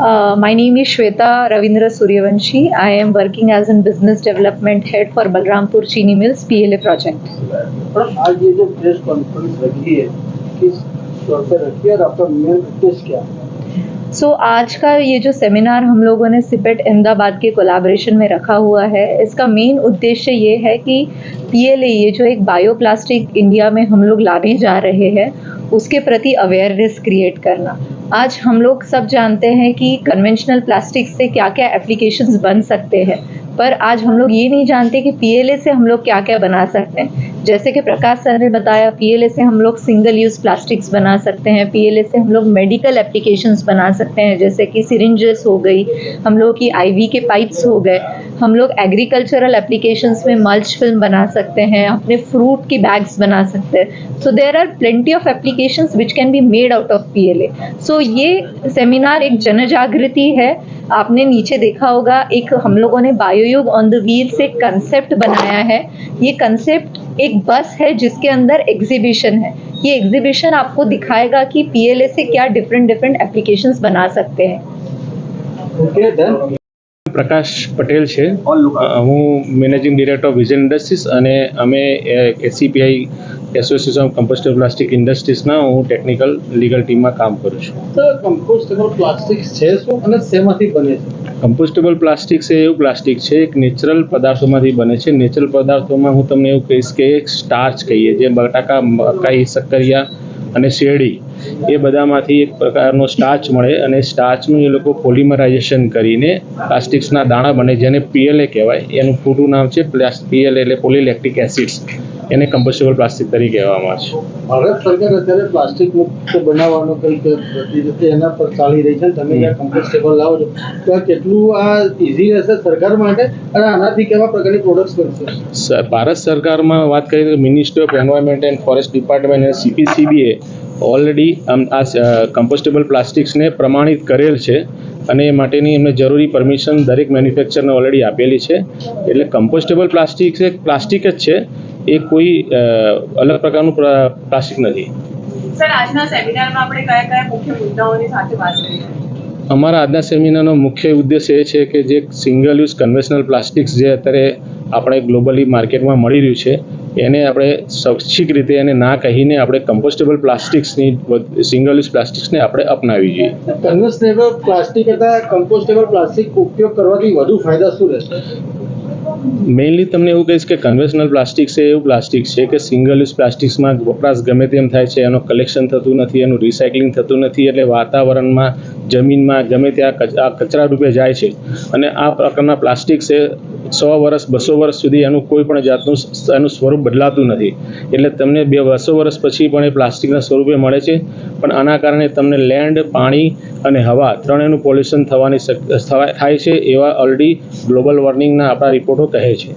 Uh, my name is Shweta Ravindra Suryavanshi. I am working as a business development head for Balrampur Chini Mills PLA project. Madam आज ये जो press conference रखी है किस तौर पर रखी है और आपका मेन उद्देश्य क्या है सो आज का ये जो सेमिनार हम लोगों ने सिपेट अहमदाबाद के कोलाब्रेशन में रखा हुआ है इसका मेन उद्देश्य ये है कि पीएलए ये जो एक बायोप्लास्टिक इंडिया में हम लोग लाने जा रहे हैं उसके प्रति अवेयरनेस क्रिएट करना आज हम लोग सब जानते हैं कि कन्वेंशनल प्लास्टिक से क्या क्या एप्लीकेशंस बन सकते हैं पर आज हम लोग ये नहीं जानते कि पीएलए से हम लोग क्या क्या बना सकते हैं जैसे कि प्रकाश सर ने बताया पीएलए से हम लोग सिंगल यूज़ प्लास्टिक्स बना सकते हैं पीएलए से हम लोग मेडिकल एप्लीकेशंस बना सकते हैं, जैसे कि सिरिंजेस हो गई, हम लोग की आईवी के पाइप्स हो गए, हम लोग एग्रीकल्चरल एप्लीकेशंस में मल्च फ़िल्म बना सकते हैं, अपने फ्रूट की बैग्स बना सकते हैं। So there are plenty of applications which can be made out of PLA so ये सेमिनार एक जन जागृति है आपने नीचे देखा होगा, एक हम लोगों ने बायोयुग ऑन द व्हील से कंसेप्ट बनाया है। ये कंसेप्ट एक बस है जिसके अंदर एग्जीबिशन है। ये एग्जीबिशन आपको दिखाएगा कि पीएलए से क्या डिफरेंट डिफरेंट एप्लीकेशंस बना सकते हैं। डन પ્રકાશ પટેલ છે. હું managing director of vision industries અને અમે ACPI association of compostable plastic ઇન્ડસ્ટ્રીઝના હું ટેકનિકલ લીગલ ટીમમાં કામ કરું છું. કમ્પોસ્ટેબલ પ્લાસ્ટિક છે શું અને શેમાંથી બને છે? કમ્પોસ્ટેબલ પ્લાસ્ટિક છે એવું પ્લાસ્ટિક છે એક નેચરલ પદાર્થોમાંથી બને છે. નેચરલ પદાર્થોમાં હું તમને એવું કહીશ કે એક સ્ટાર્ચ કહીએ જે બટાકા મકાઈ શક્કરિયા અને શેરડી એ બધામાંથી એક પ્રકારનો સ્ટાર્ચ મળે અને સ્ટાર્ચનું એ લોકો પોલિમરાઇઝેશન કરીને પ્લાસ્ટિક્સના દાણા બને જેને પીએલએ કહેવાય. એનું પૂરું નામ છે પીએલએ એટલે પોલીલેક્ટિક એસિડ્સ એને કમ્પોસ્ટેબલ પ્લાસ્ટિક તરીકે કહેવામાં આવે છે. ભારત સરકાર અત્યારે પ્લાસ્ટિક મુક્ત બનાવવાનો કંઈક પ્રતિનિધિ એના પર ચાલી રહી છે. તમે જ્યાં કમ્પોસ્ટેબલ લાવો છો ત્યાં કેટલું આ ઇઝી રહેશે સરકાર માટે અને આનાથી કેવા પ્રકારની પ્રોડક્ટ્સ બનશે? ભારત સરકારમાં વાત કરીએ તો ministry of environment and forest department અને સીપીસીબીએ ઓલરેડી આમ આ કમ્પોસ્ટેબલ પ્લાસ્ટિક્સને પ્રમાણિત કરેલ છે અને એ માટેની એમને જરૂરી પરમિશન દરેક મેન્યુફેક્ચરને ઓલરેડી આપેલી છે. એટલે કમ્પોસ્ટેબલ પ્લાસ્ટિક્સ એક પ્લાસ્ટિક જ છે એ કોઈ અલગ પ્રકારનું પ્લાસ્ટિક નથી. સર આજના સેમિનારમાં આપણે કયા કયા મુખ્ય મુદ્દાઓની સાથે વાત કરી? અમારા આજના સેમિનારનો મુખ્ય ઉદ્દેશ એ છે કે જે સિંગલ યુઝ કન્વેશનલ પ્લાસ્ટિક્સ જે અત્યારે આપણે ગ્લોબલી માર્કેટમાં મળી રહ્યું છે એને આપણે સ્વૈચ્છિક રીતે એને ના કહીને આપણે કમ્પોસ્ટેબલ પ્લાસ્ટિક્સની સિંગલ યુઝ પ્લાસ્ટિક્સને આપણે અપનાવી જોઈએ. કન્વેશનેબલ પ્લાસ્ટિક કરતાં કમ્પોસ્ટેબલ પ્લાસ્ટિક ઉપયોગ કરવાથી વધુ ફાયદા શું રહેશે? મેઇનલી તમને એવું કહીશ કે કન્વેશનલ પ્લાસ્ટિક છે એવું પ્લાસ્ટિક છે કે સિંગલ યુઝ પ્લાસ્ટિક્સમાં વપરાશ ગમે તેમ થાય છે એનું કલેક્શન થતું નથી એનું રિસાયકલિંગ થતું નથી એટલે વાતાવરણમાં જમીનમાં ગમે ત્યાં કચરા રૂપે જાય છે. અને આ પ્રકારના પ્લાસ્ટિક છે સો વર્ષ, બસો વર્ષ સુધી એનું કોઈ પણ જાતનું એનું સ્વરૂપ બદલાતું નથી. એટલે તમને બે, બસો વર્ષ પછી પણ એ પ્લાસ્ટિકના સ્વરૂપે મળે છે. પણ આના કારણે તમને લેન્ડ, પાણી અને હવા ત્રણેયનું પોલ્યુશન થવાની થાય છે એવા ઓલરેડી ગ્લોબલ વોર્મિંગના આપણા રિપોર્ટો કહે છે.